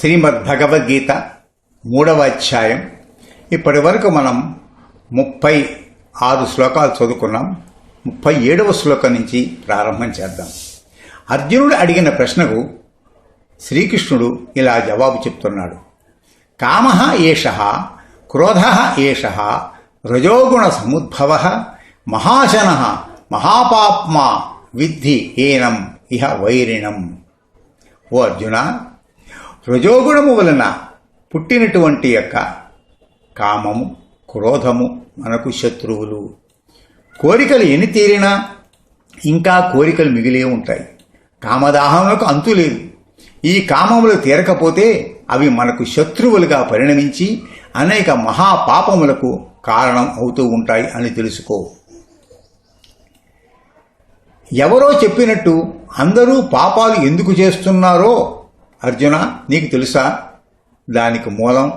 శ్రీమద్ భగవద్గీత మూడవ అధ్యాయం. ఇప్పటి వరకు మనం ముప్పై ఆరు శ్లోకాలు చదువుకున్నాం. ముప్పై ఏడవ శ్లోకం నుంచి ప్రారంభం చేద్దాం. అర్జునుడు అడిగిన ప్రశ్నకు శ్రీకృష్ణుడు ఇలా జవాబు చెప్తున్నాడు. కామ ఏష క్రోధ ఏష రజోగుణ సముద్భవ మహాశన మహాపాప్మా విద్ధి ఏనం ఇహ వైరిణం. ఓ అర్జున రజోగుణము వలన పుట్టినటువంటి యొక్క కామము క్రోధము మనకు శత్రువులు. కోరికలు ఎన్ని తీరినా ఇంకా కోరికలు మిగిలే ఉంటాయి. కామదాహములకు అంతు లేదు. ఈ కామములు తీరకపోతే అవి మనకు శత్రువులుగా పరిణమించి అనేక మహాపాపములకు కారణం అవుతూ ఉంటాయి అని తెలుసుకో. ఎవరో చెప్పినట్టు అందరూ పాపాలు ఎందుకు చేస్తున్నారో అర్జున నీకు తెలుసా? దానికి మూలం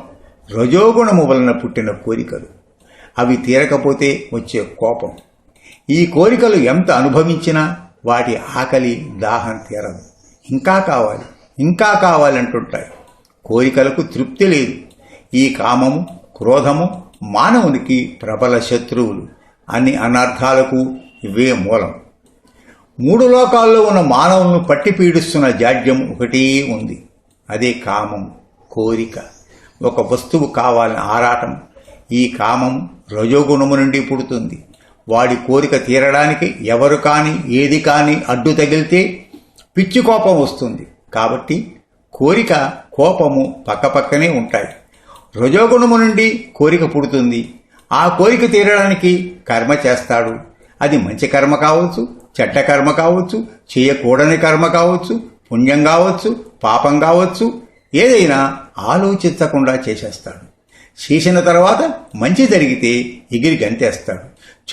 రజోగుణము వలన పుట్టిన కోరికలు. అవి తీరకపోతే వచ్చే కోపం. ఈ కోరికలు ఎంత అనుభవించినా వాటి ఆకలి దాహం తీరదు. ఇంకా కావాలి ఇంకా కావాలంటుంటాయి. కోరికలకు తృప్తి లేదు. ఈ కామము క్రోధము మానవునికి ప్రబల శత్రువులు అన్ని అనర్థాలకు ఇవే మూలం. మూడు లోకాల్లో ఉన్న మానవులను పట్టి పీడిస్తున్న జాడ్యం ఒకటే ఉంది. అదే కామం కోరిక. ఒక వస్తువు కావాలని ఆరాటం. ఈ కామం రజోగుణము నుండి పుడుతుంది. వాడి కోరిక తీరడానికి ఎవరు కానీ ఏది కానీ అడ్డు తగిలితే పిచ్చి కోపం వస్తుంది. కాబట్టి కోరిక కోపము పక్కపక్కనే ఉంటాయి. రజోగుణము నుండి కోరిక పుడుతుంది. ఆ కోరిక తీరడానికి కర్మ చేస్తాడు. అది మంచి కర్మ కావచ్చు చెడ్డ కర్మ కావచ్చు చేయకూడని కర్మ కావచ్చు పుణ్యం కావచ్చు పాపం కావచ్చు ఏదైనా ఆలోచించకుండా చేసేస్తాడు. చేసిన తర్వాత మంచి జరిగితే ఎగిరి గంతేస్తాడు.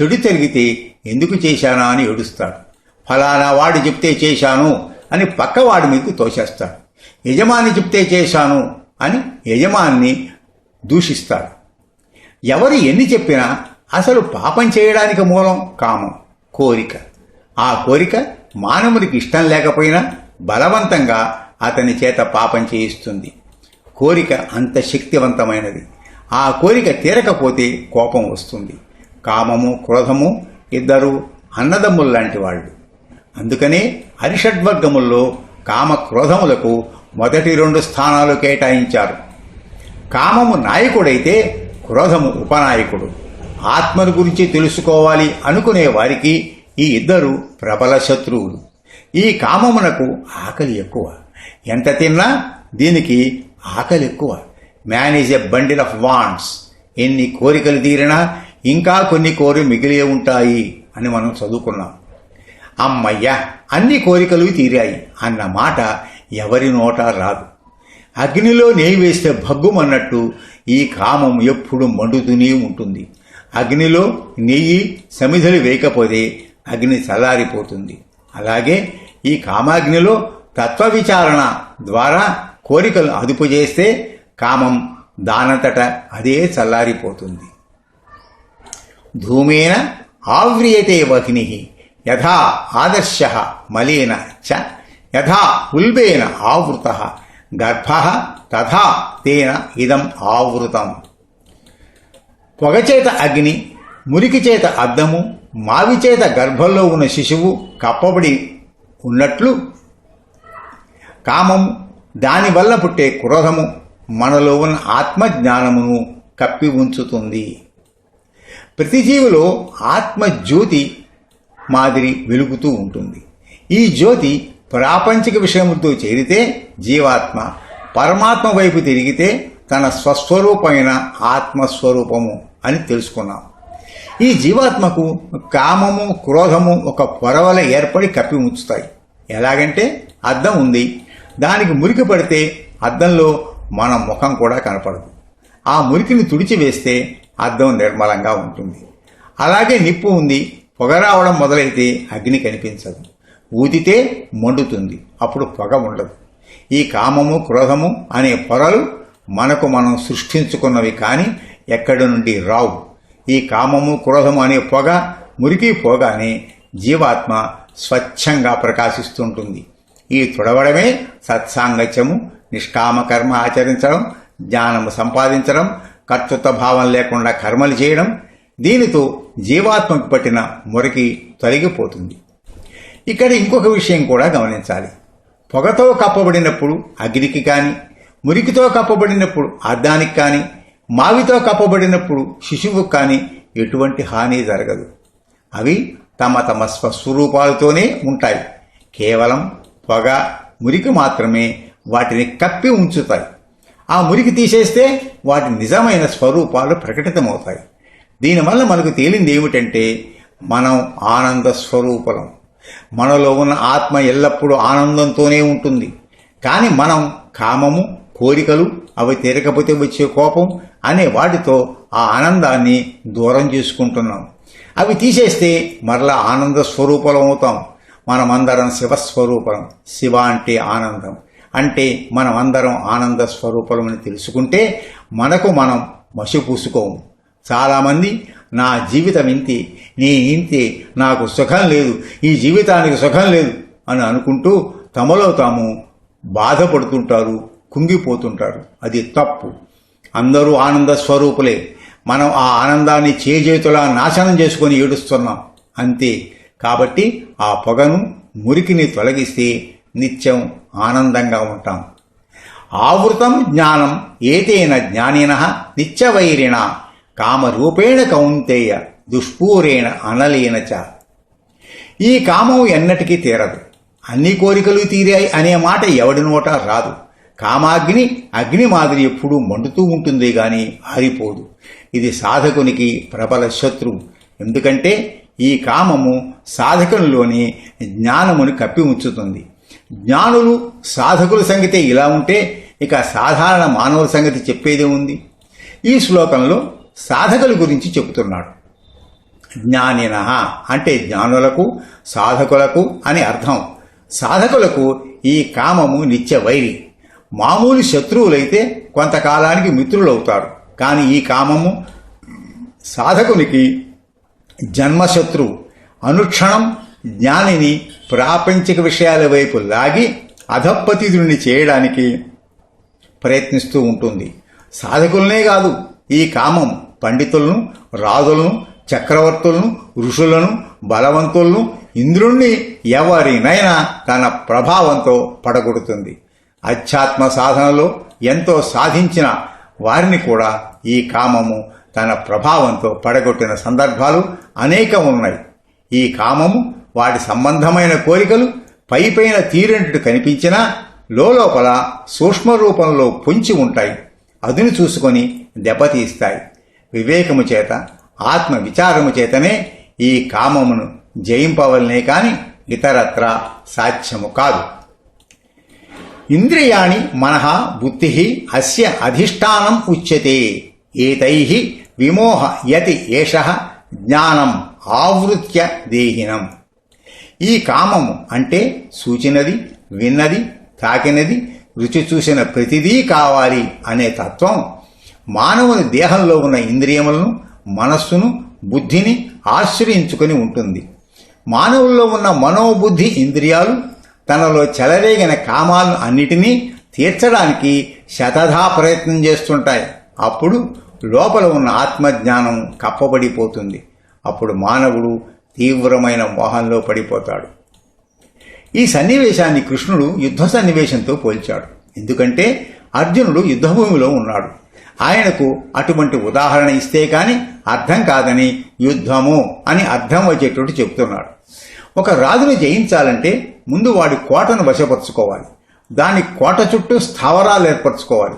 చెడు జరిగితే ఎందుకు చేశానా అని ఏడుస్తాడు. ఫలానా వాడు చెప్తే చేశాను అని పక్కవాడి మీకు తోసేస్తాడు. యజమాని చెప్తే చేశాను అని యజమాన్ని దూషిస్తాడు. ఎవరు ఎన్ని చెప్పినా అసలు పాపం చేయడానికి మూలం కామం కోరిక. ఆ కోరిక మానవునికి ఇష్టం లేకపోయినా బలవంతంగా అతని చేత పాపం చేయిస్తుంది. కోరిక అంత శక్తివంతమైనది. ఆ కోరిక తీరకపోతే కోపం వస్తుంది. కామము క్రోధము ఇద్దరు అన్నదమ్ములు లాంటి వాళ్ళు. అందుకనే అరిషడ్వర్గముల్లో కామ క్రోధములకు మొదటి రెండు స్థానాలు కేటాయించారు. కామము నాయకుడైతే క్రోధము ఉపనాయకుడు. ఆత్మను గురించి తెలుసుకోవాలి అనుకునే వారికి ఈ ఇద్దరు ప్రబల శత్రువులు. ఈ కామమునకు ఆకలి ఎక్కువ. ఎంత తిన్నా దీనికి ఆకలి ఎక్కువ. Man is a bundle of wants ఎన్ని కోరికలు తీరినా ఇంకా కొన్ని కోరి మిగిలే ఉంటాయి అని మనం చదువుకున్నాం. అమ్మయ్య అన్ని కోరికలు తీరాయి అన్న మాట ఎవరి నోట రాదు. అగ్నిలో నెయ్యి వేస్తే భగ్గుమన్నట్టు ఈ కామం ఎప్పుడు మండుతూనే ఉంటుంది. అగ్నిలో నెయ్యి సమిధలు వేయకపోతే అగ్ని చల్లారిపోతుంది. అలాగే ఈ కామాగ్నిలో తత్వ విచారణ ద్వారా కోరికలు అదుపు చేస్తే కామం దానంతట అదే చల్లారిపోతుంది. ధూమేన ఆవ్రియతే వహ్ని యథా ఆదర్శ మలీన చ యథా ఉల్బేన ఆవృత గర్భ తథా తేన ఇదం ఆవృతం. పొగచేత అగ్ని మురికి చేత అద్దము మావి చేత గర్భంలో ఉన్న శిశువు కప్పబడి ఉన్నట్లు కామము దానివల్ల పుట్టే క్రోధము మనలో ఉన్న ఆత్మజ్ఞానమును కప్పి ఉంచుతుంది. ప్రతి జీవిలో ఆత్మజ్యోతి మాదిరి వెలుగుతూ ఉంటుంది. ఈ జ్యోతి ప్రాపంచిక విషయముతో చేరితే జీవాత్మ పరమాత్మ వైపు తిరిగితే తన స్వస్వరూపమైన ఆత్మస్వరూపము అని తెలుసుకున్నాం. ఈ జీవాత్మకు కామము క్రోధము ఒక పొరవల ఏర్పడి కప్పి ఉంచుతాయి. ఎలాగంటే అద్దం ఉంది. దానికి మురికి పడితే అద్దంలో మన ముఖం కూడా కనపడదు. ఆ మురికిని తుడిచివేస్తే అద్దం నిర్మలంగా ఉంటుంది. అలాగే నిప్పు ఉంది. పొగ రావడం మొదలైతే అగ్ని కనిపించదు. ఊదితే మండుతుంది. అప్పుడు పొగ ఉండదు. ఈ కామము క్రోధము అనే పొరలు మనకు మనం సృష్టించుకున్నవి కానీ ఎక్కడి నుండి రావు. ఈ కామము క్రోధము అనే పొగ మురికి పోగానే జీవాత్మ స్వచ్ఛంగా ప్రకాశిస్తుంటుంది. ఈ తుడవడమే సత్సాంగత్యము నిష్కామ కర్మ ఆచరించడం జ్ఞానము సంపాదించడం కర్తృత్వ భావం లేకుండా కర్మలు చేయడం దీనితో జీవాత్మకు పట్టిన మురికి తొలగిపోతుంది. ఇక్కడ ఇంకొక విషయం కూడా గమనించాలి. పొగతో కప్పబడినప్పుడు అగ్నికి కానీ మురికితో కప్పబడినప్పుడు అద్దానికి కానీ మావితో కప్పబడినప్పుడు శిశువు కానీ ఎటువంటి హాని జరగదు. అవి తమ తమ స్వస్వరూపాలతోనే ఉంటాయి. కేవలం పొగ మురికి మాత్రమే వాటిని కప్పి ఉంచుతాయి. ఆ మురికి తీసేస్తే వాటి నిజమైన స్వరూపాలు ప్రకటితమవుతాయి. దీనివల్ల మనకు తేలింది ఏమిటంటే మనం ఆనంద స్వరూపలం. మనలో ఉన్న ఆత్మ ఎల్లప్పుడూ ఆనందంతోనే ఉంటుంది. కానీ మనం కామము కోరికలు అవి తీరకపోతే వచ్చే కోపం అనే వాటితో ఆ ఆనందాన్ని దూరం చేసుకుంటున్నాం. అవి తీసేస్తే మరలా ఆనంద స్వరూపలం అవుతాం. మనమందరం శివస్వరూపం శివ అంటే ఆనందం. అంటే మనమందరం ఆనంద స్వరూపమని తెలుసుకుంటే మనకు మనం మసి పూసుకోము చాలామంది నా జీవితం ఇంతే నీ ఇంతే నాకు సుఖం లేదు ఈ జీవితానికి సుఖం లేదు అని అనుకుంటూ తమలో తాము బాధపడుతుంటారు. కుంగిపోతుంటారు. అది తప్పు. అందరూ ఆనంద స్వరూపులే. మనం ఆ ఆనందాన్ని చేజేతులా నాశనం చేసుకొని ఏడుస్తున్నాం. అంతే. కాబట్టి ఆ పొగను మురికిని తొలగిస్తే నిత్యం ఆనందంగా ఉంటాం. ఆవృతం జ్ఞానం ఏతేన జ్ఞానిన నిత్యవైరిణ కామరూపేణ కౌంతేయ దుష్పూరేణ అనలేన చ. ఈ కామం ఎన్నటికీ తీరదు. అన్ని కోరికలు తీరాయి అనే మాట ఎవడి నోట రాదు. కామాగ్ని అగ్ని మాదిరి ఎప్పుడూ మండుతూ ఉంటుంది గాని ఆరిపోదు. ఇది సాధకునికి ప్రబల శత్రువు ఎందుకంటే ఈ కామము సాధకునిలోని జ్ఞానమును కప్పి ఉంచుతుంది. జ్ఞానులు సాధకుల సంగతి ఇలా ఉంటే ఇక సాధారణ మానవుల సంగతి చెప్పేదే ఉంది. ఈ శ్లోకంలో సాధకుల గురించి చెబుతున్నాడు. జ్ఞానిన అంటే జ్ఞానులకు సాధకులకు అని అర్థం. సాధకులకు ఈ కామము నిత్య వైరి. మామూలు శత్రువులైతే కొంతకాలానికి మిత్రులవుతారు. కానీ ఈ కామము సాధకునికి జన్మశత్రువు అనుక్షణం జ్ఞానిని ప్రాపంచిక విషయాల వైపు లాగి అధపతితుడిని చేయడానికి ప్రయత్నిస్తూ ఉంటుంది. సాధకులనే కాదు ఈ కామం పండితులను రాజులను చక్రవర్తులను ఋషులను బలవంతులను ఇంద్రుణ్ణి ఎవరినైనా తన ప్రభావంతో పడగొడుతుంది. అధ్యాత్మ సాధనలో ఎంతో సాధించిన వారిని కూడా ఈ కామము తన ప్రభావంతో పడగొట్టిన సందర్భాలు అనేకం ఉన్నాయి. ఈ కామము వాటి సంబంధమైన కోరికలు పైపైన తీరినట్టు కనిపించినా లోపల సూక్ష్మ రూపంలో పొంచి ఉంటాయి. అదును చూసుకొని దెబ్బతీస్తాయి. వివేకము చేత ఆత్మ విచారము చేతనే ఈ కామమును జయింపవలనే కాని ఇతరత్ర సాధ్యము కాదు. ఇంద్రియాణి మనః బుద్ధి అస్య అధిష్టానం ఉచ్యతే. ఏతై విమోహ యతి ఏష జ్ఞానం ఆవృత్య దేహినం. ఈ కామము అంటే సూచినది విన్నది తాకినది రుచి చూసిన ప్రతిదీ కావాలి అనే తత్వం మానవుని దేహంలో ఉన్న ఇంద్రియములను మనస్సును బుద్ధిని ఆశ్రయించుకొని ఉంటుంది. మానవుల్లో ఉన్న మనోబుద్ధి ఇంద్రియాలు తనలో చెలరేగిన కామాలను అన్నిటినీ తీర్చడానికి శతధా ప్రయత్నం చేస్తుంటాయి. అప్పుడు లోపల ఉన్న ఆత్మజ్ఞానం కప్పబడిపోతుంది. అప్పుడు మానవుడు తీవ్రమైన మోహంలో పడిపోతాడు. ఈ సన్నివేశాన్ని కృష్ణుడు యుద్ధ సన్నివేశంతో పోల్చాడు. ఎందుకంటే అర్జునుడు యుద్ధభూమిలో ఉన్నాడు. ఆయనకు అటువంటి ఉదాహరణ ఇస్తే కానీ అర్థం కాదని యుద్ధము అని అర్థం వచ్చేటట్టు చెప్తున్నాడు. ఒక రాజును జయించాలంటే ముందు వాడి కోటను వశపరుచుకోవాలి. దాని కోట చుట్టూ స్థావరాలు ఏర్పరచుకోవాలి.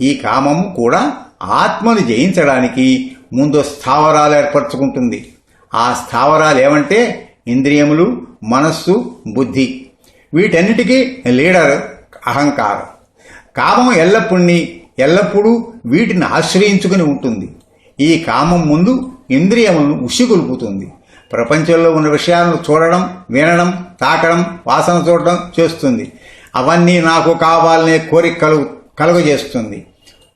ఈ కామము కూడా ఆత్మను జయించడానికి ముందు స్థావరాలు ఏర్పరచుకుంటుంది. ఆ స్థావరాలు ఏమంటే ఇంద్రియములు మనస్సు బుద్ధి. వీటన్నిటికీ లీడర్ అహంకారం. కామం ఎల్లప్పుడిని ఎల్లప్పుడూ వీటిని ఆశ్రయించుకుని ఉంటుంది. ఈ కామం ముందు ఇంద్రియములను ఉసిగొలుపుతుంది ప్రపంచంలో ఉన్న విషయాలను చూడడం వినడం తాకడం వాసన చూడడం చేస్తుంది. అవన్నీ నాకు కావాలనే కోరిక కలుగు కలుగజేస్తుంది.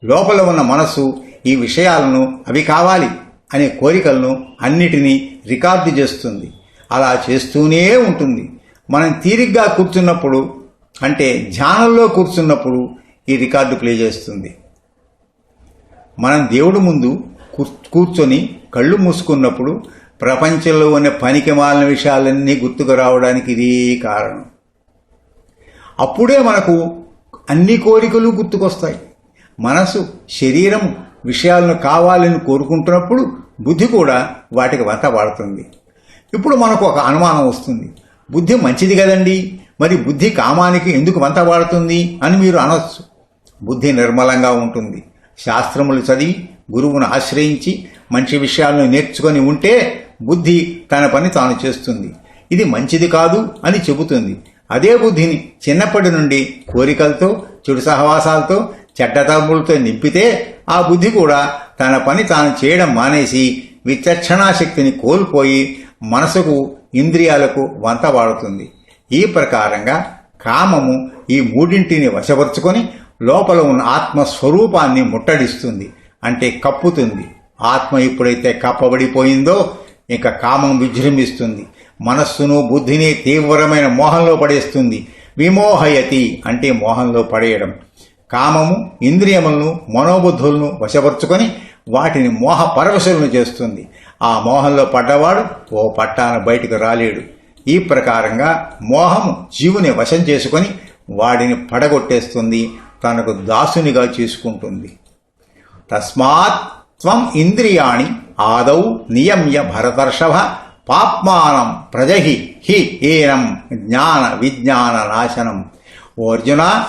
లోపల ఉన్న మనసు ఈ విషయాలను అవి కావాలి అనే కోరికలను అన్నిటినీ రికార్డు చేస్తుంది. అలా చేస్తూనే ఉంటుంది. మనం తీరిగ్గా కూర్చున్నప్పుడు అంటే ధ్యానంలో కూర్చున్నప్పుడు ఈ రికార్డు ప్లే చేస్తుంది. మనం దేవుడు ముందు కూర్చొని కళ్ళు మూసుకున్నప్పుడు ప్రపంచంలో ఉన్న పనికి మాలిన విషయాలన్నీ గుర్తుకు రావడానికి ఇదే కారణం. అప్పుడే మనకు అన్ని కోరికలు గుర్తుకొస్తాయి. మనసు శరీరం విషయాలను కావాలని కోరుకుంటున్నప్పుడు బుద్ధి కూడా వాటికి వంత పడుతుంది ఇప్పుడు మనకు ఒక అనుమానం వస్తుంది. బుద్ధి మంచిది కదండి? మరి బుద్ధి కామానికి ఎందుకు వంత పడుతుంది అని మీరు అనొచ్చు. బుద్ధి నిర్మలంగా ఉంటుంది. శాస్త్రములు చదివి గురువును ఆశ్రయించి మంచి విషయాలను నేర్చుకొని ఉంటే బుద్ధి తన పని తాను చేస్తుంది. ఇది మంచిది కాదు అని చెబుతుంది. అదే బుద్ధిని చిన్నప్పటి నుండి కోరికలతో చెడు సహవాసాలతో చెడ్డ నింపితే ఆ బుద్ధి కూడా తన పని తాను చేయడం మానేసి విచక్షణాశక్తిని కోల్పోయి మనసుకు ఇంద్రియాలకు వంత వాడుతుంది. ఈ ప్రకారంగా కామము ఈ మూడింటిని వశపరుచుకొని లోపల ఉన్న ఆత్మస్వరూపాన్ని ముట్టడిస్తుంది. అంటే కప్పుతుంది. ఆత్మ ఎప్పుడైతే కప్పబడిపోయిందో ఇంకా కామం విజృంభిస్తుంది. మనస్సును బుద్ధిని తీవ్రమైన మోహంలో పడేస్తుంది. విమోహయతి అంటే మోహంలో పడేయడం. కామము ఇంద్రియములను మనోబుద్ధులను వశపరుచుకొని వాటిని మోహ పరవశులను చేస్తుంది. ఆ మోహంలో పడ్డవాడు ఓ పట్టాన బయటకు రాలేడు. ఈ ప్రకారంగా మోహము జీవుని వశం చేసుకొని వాడిని పడగొట్టేస్తుంది. తనకు దాసునిగా చేసుకుంటుంది. తస్మాత్ త్వం ఇంద్రియాణి ఆదౌ నియమ్య భరతర్షభ పాప్మానం ప్రజహి హి ఏనం జ్ఞాన విజ్ఞాన నాశనం. ఓ అర్జున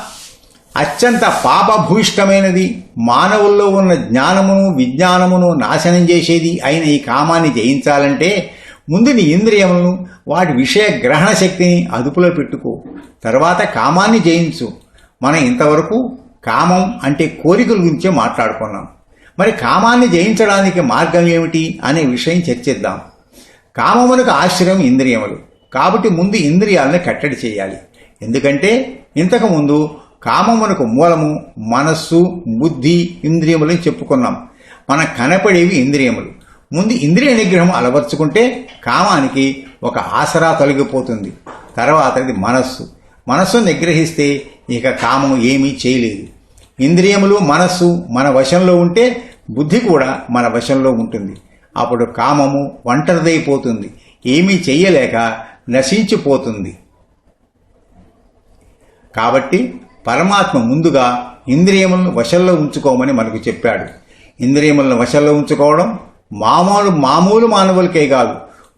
అత్యంత పాపభూయిష్టమైనది మానవుల్లో ఉన్న జ్ఞానమును విజ్ఞానమును నాశనం చేసేది అయిన ఈ కామాన్ని జయించాలంటే ముందు నీ ఇంద్రియములను వాటి విషయ గ్రహణ శక్తిని అదుపులో పెట్టుకో. తర్వాత కామాన్ని జయించు. మనం ఇంతవరకు కామం అంటే కోరికల గురించే మాట్లాడుకున్నాం. మరి కామాన్ని జయించడానికి మార్గం ఏమిటి అనే విషయం చర్చిద్దాం. కామమునకు ఆశ్రయం ఇంద్రియములు. కాబట్టి ముందు ఇంద్రియాలను కట్టడి చేయాలి. ఎందుకంటే ఇంతకుముందు కామమునకు మూలము మనస్సు బుద్ధి ఇంద్రియములని చెప్పుకున్నాం. మన కనపడేవి ఇంద్రియములు. ముందు ఇంద్రియ నిగ్రహం అలవర్చుకుంటే కామానికి ఒక ఆసరా తొలగిపోతుంది. తర్వాతది మనస్సు. మనస్సు నిగ్రహిస్తే ఇక కామం ఏమీ చేయలేదు. ఇంద్రియములు మనస్సు మన వశంలో ఉంటే బుద్ధి కూడా మన వశంలో ఉంటుంది. అప్పుడు కామము ఒంటరిదైపోతుంది. ఏమీ చెయ్యలేక నశించిపోతుంది. కాబట్టి పరమాత్మ ముందుగా ఇంద్రియములను వశంలో ఉంచుకోమని మనకు చెప్పాడు. ఇంద్రియములను వశంలో ఉంచుకోవడం మామూలు మామూలు మానవులకే కాదు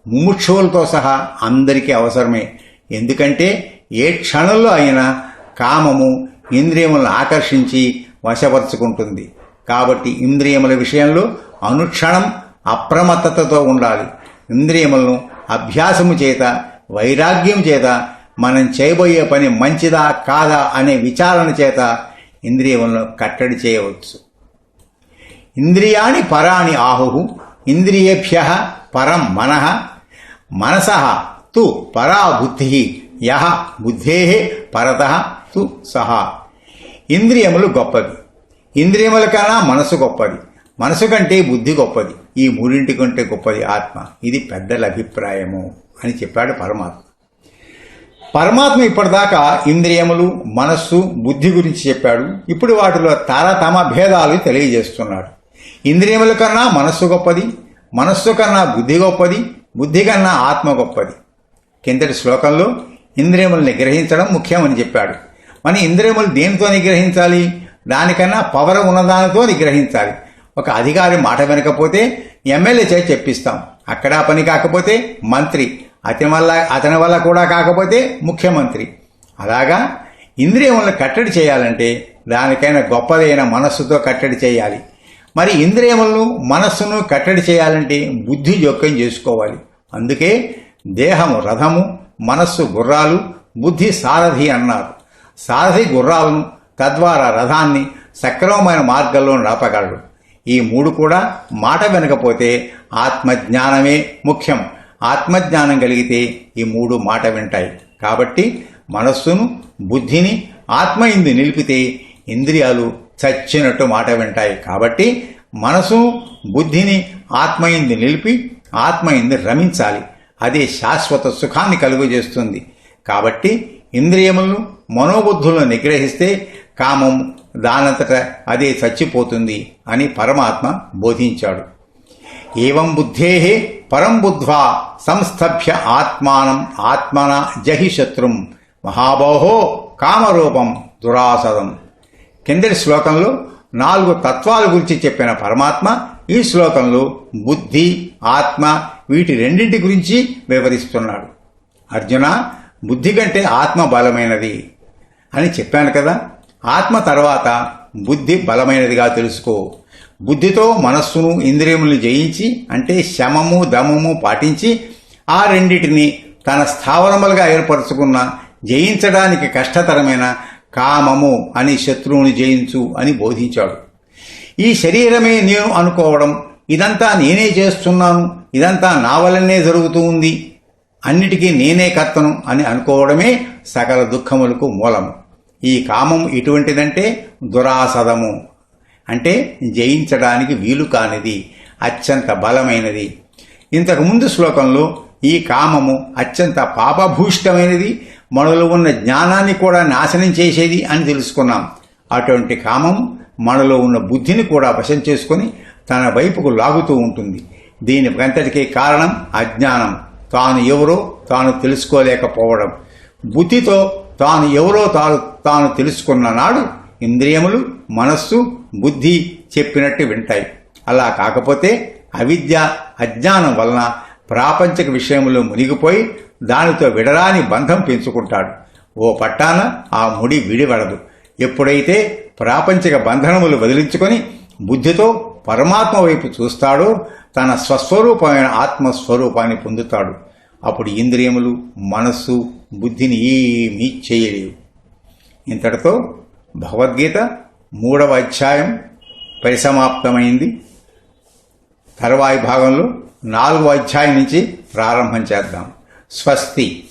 ముముక్షువులతో సహా అందరికీ అవసరమే. ఎందుకంటే ఏ క్షణంలో అయినా కామము ఇంద్రియములను ఆకర్షించి వశపరుచుకుంటుంది. కాబట్టి ఇంద్రియముల విషయంలో అనుక్షణం అప్రమత్తతతో ఉండాలి. ఇంద్రియములను అభ్యాసము చేత వైరాగ్యం చేత మనం చేయబోయే పని మంచిదా కాదా అనే విచారణ చేత ఇంద్రియములను కట్టడి చేయవచ్చు. ఇంద్రియాణి పరాణి ఆహు ఇంద్రియేభ్య పరం మనః మనస తు పరా బుద్ధి యహ బుద్ధే పరత తు సహా. ఇంద్రియములు గొప్పవి. ఇంద్రియముల కన్నా మనసు గొప్పది. మనసు కంటే బుద్ధి గొప్పది. ఈ మూడింటి కంటే గొప్పది ఆత్మ. ఇది పెద్దల అభిప్రాయము అని చెప్పాడు పరమాత్మ. పరమాత్మ ఇప్పటిదాకా ఇంద్రియములు మనస్సు బుద్ధి గురించి చెప్పాడు. ఇప్పుడు వాటిలో తారతమ భేదాలు తెలియజేస్తున్నాడు. ఇంద్రియముల కన్నా మనస్సు గొప్పది. మనస్సు కన్నా బుద్ధి గొప్పది. బుద్ధి కన్నా ఆత్మ గొప్పది. కిందటి శ్లోకంలో ఇంద్రియముల్ని గ్రహించడం ముఖ్యమని చెప్పాడు. మన ఇంద్రియములు దేనితో నిగ్రహించాలి దానికన్నా పవర్ ఉన్నదానితో నిగ్రహించాలి. ఒక అధికారి మాట వినకపోతే ఎమ్మెల్యే చేసి చెప్పిస్తాం. అక్కడ పని కాకపోతే మంత్రి. అతని వల్ల అతని వల్ల కూడా కాకపోతే ముఖ్యమంత్రి. అలాగా ఇంద్రియములను కట్టడి చేయాలంటే దానికైనా గొప్పదైన మనస్సుతో కట్టడి చేయాలి. మరి ఇంద్రియములను మనస్సును కట్టడి చేయాలంటే బుద్ధి జోక్యం చేసుకోవాలి. అందుకే దేహము రథము మనస్సు గుర్రాలు బుద్ధి సారథి అన్నారు. సారథి గుర్రాలను తద్వారా రథాన్ని సక్రమమైన మార్గంలో నడపగలడు. ఈ మూడు కూడా మాట వినకపోతే ఆత్మజ్ఞానమే ముఖ్యం. ఆత్మజ్ఞానం కలిగితే ఈ మూడు మాట వింటాయి. కాబట్టి మనస్సును బుద్ధిని ఆత్మ ఇందు నిలిపితే ఇంద్రియాలు చచ్చినట్టు మాట వింటాయి. కాబట్టి మనసు బుద్ధిని ఆత్మ ఇందు నిలిపి ఆత్మ ఇందు రమించాలి. అది శాశ్వత సుఖాన్ని కలుగజేస్తుంది. కాబట్టి ఇంద్రియములను మనోబుద్ధులను నిగ్రహిస్తే కామం దానంతట అదే చచ్చిపోతుంది అని పరమాత్మ బోధించాడు. ఏవం బుద్ధే పరం బుద్ధ్వా సంస్థభ్య ఆత్మానం ఆత్మన జహి శత్రుం మహాబాహో కామరూపం దురాసదం. కిందటి శ్లోకంలో నాలుగు తత్వాల గురించి చెప్పిన పరమాత్మ ఈ శ్లోకంలో బుద్ధి ఆత్మ వీటి రెండింటి గురించి వివరిస్తున్నాడు. అర్జున బుద్ధి కంటే ఆత్మ బలమైనది అని చెప్పాను కదా. ఆత్మ తర్వాత బుద్ధి బలమైనదిగా తెలుసుకో. బుద్ధితో మనస్సును ఇంద్రియములను జయించి అంటే శమము దమము పాటించి ఆ రెండింటిని తన స్థావరములుగా ఏర్పరచుకున్న జయించడానికి కష్టతరమైన కామము అని శత్రువుని జయించు అని బోధించాడు. ఈ శరీరమే నేను అనుకోవడం ఇదంతా నేనే చేస్తున్నాను ఇదంతా నా వల్లనే జరుగుతూ ఉంది అన్నిటికీ నేనే కర్తను అని అనుకోవడమే సకల దుఃఖములకు మూలము. ఈ కామం ఎటువంటిదంటే దురాసదము. అంటే జయించడానికి వీలు కానిది అత్యంత బలమైనది. ఇంతకుముందు శ్లోకంలో ఈ కామము అత్యంత పాపభూష్టమైనది మనలో ఉన్న జ్ఞానాన్ని కూడా నాశనం చేసేది అని తెలుసుకున్నాం. అటువంటి కామం మనలో ఉన్న బుద్ధిని కూడా వశం చేసుకొని తన వైపుకు లాగుతూ ఉంటుంది. దీనికంతటికీ కారణం అజ్ఞానం. తాను ఎవరో తాను తెలుసుకోలేకపోవడం. బుద్ధితో తాను ఎవరో తాను తాను తెలుసుకున్న నాడు ఇంద్రియములు మనస్సు బుద్ధి చెప్పినట్టు వింటాయి. అలా కాకపోతే అవిద్య అజ్ఞానం వలన ప్రాపంచిక విషయంలో మునిగిపోయి దానితో విడరాని బంధం పెంచుకుంటాడు. ఓ పట్టాన ఆ ముడి విడివడదు. ఎప్పుడైతే ప్రాపంచిక బంధనములు వదిలించుకొని బుద్ధితో పరమాత్మ వైపు చూస్తాడో తన స్వస్వరూపమైన ఆత్మస్వరూపాన్ని పొందుతాడు. అప్పుడు ఇంద్రియములు మనస్సు బుద్ధిని ఏమీ చేయలేవు. ఇంతటితో భగవద్గీత మూడవ అధ్యాయం పరిసమాప్తమైంది. తర్వాయి భాగంలో నాలుగవ అధ్యాయం నుంచి ప్రారంభం చేద్దాం. స్వస్తి.